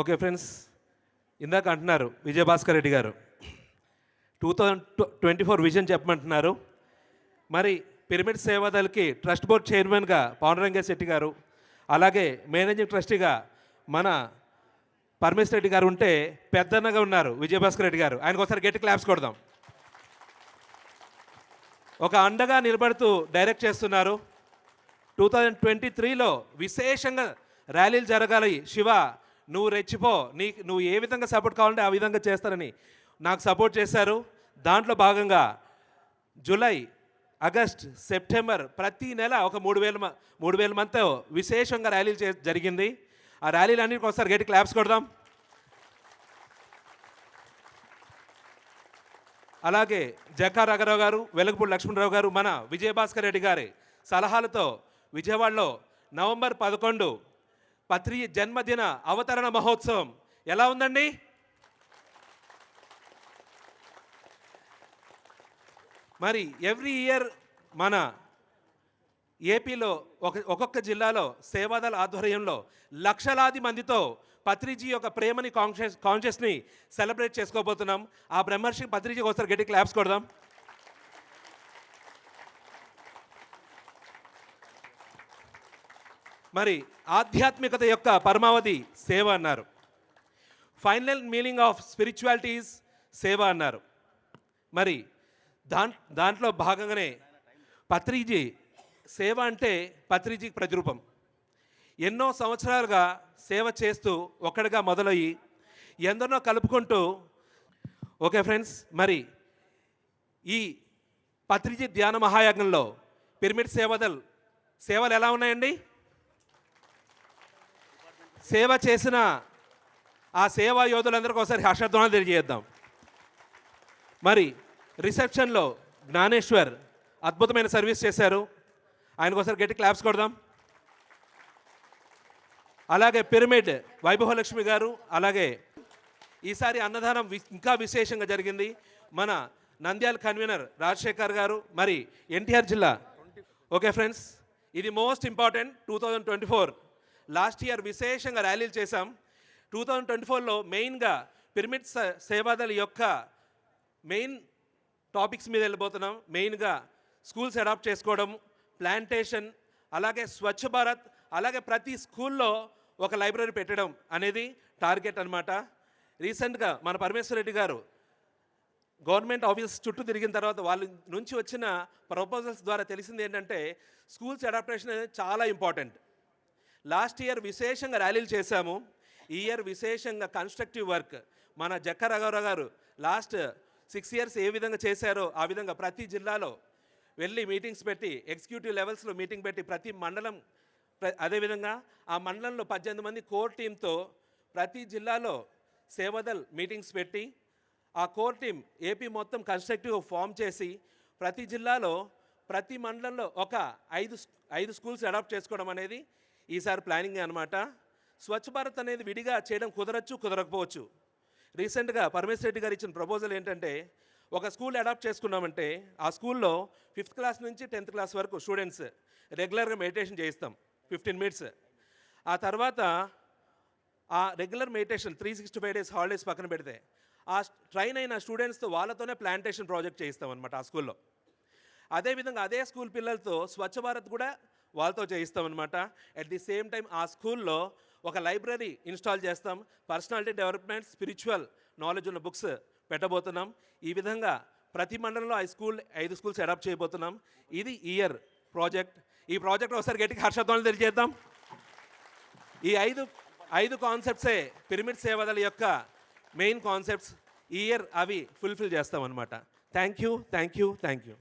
Okay friends ఇందాక అంటున్నారు విజయభాస్కర్ రెడ్డి గారు. Two thousand twenty four vision చెప్పమంటున్నారు. మరి పిరమిడ్ సేవాదల్కి ట్రస్ట్ బోర్డ్ చైర్మన్గా పవనరంగ శెట్టి గారు అలాగే మేనేజింగ్ ట్రస్టీగా మన పరమేశ్వర రెడ్డి గారు ఉంటే పెద్దన్నగా ఉన్నారు విజయభాస్కర్ రెడ్డి గారు. ఆయనకు ఒకసారి గట్టి క్లాప్స్ కొడదాం. ఒక అండగా నిలబడుతూ డైరెక్ట్ చేస్తున్నారు. టూ థౌజండ్ ట్వంటీ త్రీలో విశేషంగా ర్యాలీలు జరగాలి. శివ నువ్వు రెచ్చిపో. నీ నువ్వు ఏ విధంగా సపోర్ట్ కావాలంటే ఆ విధంగా చేస్తారని నాకు సపోర్ట్ చేశారు. దాంట్లో భాగంగా జూలై ఆగస్ట్ సెప్టెంబర్ ప్రతి నెల ఒక మూడు వేల మ- మూడు వేల మంత్ విశేషంగా ర్యాలీలు చే జరిగింది. ఆ ర్యాలీలు అన్నిటికి ఒకసారి గట్టి క్లాప్స్ కొడదాం. అలాగే జకా రాఘరావు గారు వెలగపూడి లక్ష్మణరావు గారు మన విజయభాస్కర్ రెడ్డి గారి సలహాలతో విజయవాడలో నవంబర్ పదకొండు పత్రియ జన్మదిన అవతరణ మహోత్సవం ఎలా ఉందండి? మరి ఎవ్రీ ఇయర్ మన ఏపీలో ఒక ఒక్కొక్క జిల్లాలో సేవాదళ ఆధ్వర్యంలో లక్షలాది మందితో పత్రిజీ యొక్క ప్రేమని కాన్షియస్ కాన్షియస్ని సెలబ్రేట్ చేసుకోబోతున్నాం. ఆ బ్రహ్మర్షి పత్రిజీకి ఒకసారి గట్టి క్లాప్స్ కొడదాం. మరి ఆధ్యాత్మికత యొక్క పరమావధి సేవ అన్నారు. ఫైనల్ మీనింగ్ ఆఫ్ స్పిరిచువాలిటీస్ సేవ అన్నారు. మరి దాం దాంట్లో భాగంగానే పత్రిజీ సేవ అంటే పత్రిజీ ప్రతిరూపం. ఎన్నో సంవత్సరాలుగా సేవ చేస్తూ ఒక్కడిగా మొదలయ్యి ఎందరినో కలుపుకుంటూ ఓకే ఫ్రెండ్స్ మరి ఈ పత్రిజీ ధ్యాన మహాయాగంలో పిరమిడ్ సేవదల్ సేవలు ఎలా ఉన్నాయండి? సేవ చేసిన ఆ సేవా యోధులందరికీ ఒకసారి హర్షధ్వానం తెలియజేద్దాం. మరి రిసెప్షన్లో జ్ఞానేశ్వర్ అద్భుతమైన సర్వీస్ చేశారు. ఆయనకు ఒకసారి గట్టి క్లాప్స్ కొడదాం. అలాగే పిరమిడ్ వైభవలక్ష్మి గారు అలాగే ఈసారి అన్నదానం వి- ఇంకా విశేషంగా జరిగింది. మన నంద్యాల కన్వీనర్ రాజశేఖర్ గారు మరి ఎన్టీఆర్ జిల్లా. ఓకే ఫ్రెండ్స్ ఇది most important two thousand twenty four last year విశేషంగా ర్యాలీలు చేశాం. టూ థౌజండ్ ట్వంటీ ఫోర్లో మెయిన్గా పిరమిడ్ స- సేవాదళ యొక్క మెయిన్ టాపిక్స్ మీద వెళ్ళిపోతున్నాం మెయిన్గా స్కూల్స్ అడాప్ట్ చేసుకోవడం ప్లాంటేషన్ అలాగే స్వచ్ఛ భారత్ అలాగే ప్రతి స్కూల్లో ఒక లైబ్రరీ పెట్టడం అనేది టార్గెట్ అన్నమాట. రీసెంట్గా మన పరమేశ్వర రెడ్డి గారు గవర్నమెంట్ ఆఫీస్ చుట్టూ తిరిగిన తర్వాత వాళ్ళ నుంచి వచ్చిన ప్రపోజల్స్ ద్వారా తెలిసింది ఏంటంటే స్కూల్స్ అడాప్టేషన్ అనేది చాలా ఇంపార్టెంట్. లాస్ట్ ఇయర్ విశేషంగా ర్యాలీలు చేశాము. ఈ ఇయర్ విశేషంగా కన్స్ట్రక్టివ్ వర్క్ మన జక్క రాఘవరావు గారు లాస్ట్ సిక్స్ ఇయర్స్ ఏ విధంగా చేశారో ఆ విధంగా ప్రతి జిల్లాలో వెళ్ళి మీటింగ్స్ పెట్టి ఎగ్జిక్యూటివ్ లెవెల్స్లో మీటింగ్ పెట్టి ప్రతి మండలం ప్ర- అదేవిధంగా ఆ మండలంలో పద్దెనిమిది మంది కోర్ టీంతో ప్రతి జిల్లాలో సేవదల్ మీటింగ్స్ పెట్టి ఆ కోర్ టీం ఏపీ మొత్తం కన్స్ట్రక్టివ్ ఫామ్ చేసి ప్రతి జిల్లాలో ప్రతి మండలంలో ఒక ఐదు ఐదు స్కూల్స్ అడాప్ట్ చేసుకోవడం అనేది ఈసారి ప్లానింగ్ అనమాట స్వచ్ఛ భారత్ అనేది విడిగా చేయడం కుదరచ్చు కుదరకపోవచ్చు. రీసెంట్గా పరమేశ్వర రెడ్డి గారు ఇచ్చిన ప్రపోజల్ ఏంటంటే ఒక స్కూల్ అడాప్ట్ చేసుకున్నామంటే ఆ స్కూల్లో ఫిఫ్త్ క్లాస్ నుంచి టెన్త్ క్లాస్ వరకు స్టూడెంట్స్ రెగ్యులర్గా మెడిటేషన్ చేయిస్తాం ఫిఫ్టీన్ మినిట్స్ ఆ తర్వాత ఆ regular meditation three sixty five days holidays పక్కన పెడితే ఆ ట్రైన్ అయిన స్టూడెంట్స్తో వాళ్ళతోనే ప్లాంటేషన్ ప్రాజెక్ట్ చేయిస్తాం అనమాట ఆ స్కూల్లో అదేవిధంగా అదే స్కూల్ పిల్లలతో స్వచ్ఛ భారత్ కూడా వాళ్ళతో చేయిస్తాం అనమాట అట్ ది సేమ్ టైం ఆ స్కూల్లో ఒక లైబ్రరీ ఇన్స్టాల్ చేస్తాం. పర్సనాలిటీ డెవలప్మెంట్ స్పిరిచువల్ నాలెడ్జ్ ఉన్న బుక్స్ పెట్టబోతున్నాం. ఈ విధంగా ప్రతి మండలంలో ఐ స్కూల్ ఐదు స్కూల్స్ అడాప్ట్ చేయబోతున్నాం. ఇది ఇయర్ ప్రాజెక్ట్. ఈ ప్రాజెక్ట్ ఒకసారి గట్టిగా హర్షధ్వానాలు తెలియజేద్దాం. ఈ ఐదు ఐదు కాన్సెప్ట్సే పిరమిడ్ సేవదల యొక్క మెయిన్ కాన్సెప్ట్స్. ఇయర్ అవి ఫుల్ఫిల్ చేస్తామన్నమాట. Thank you thank you thank you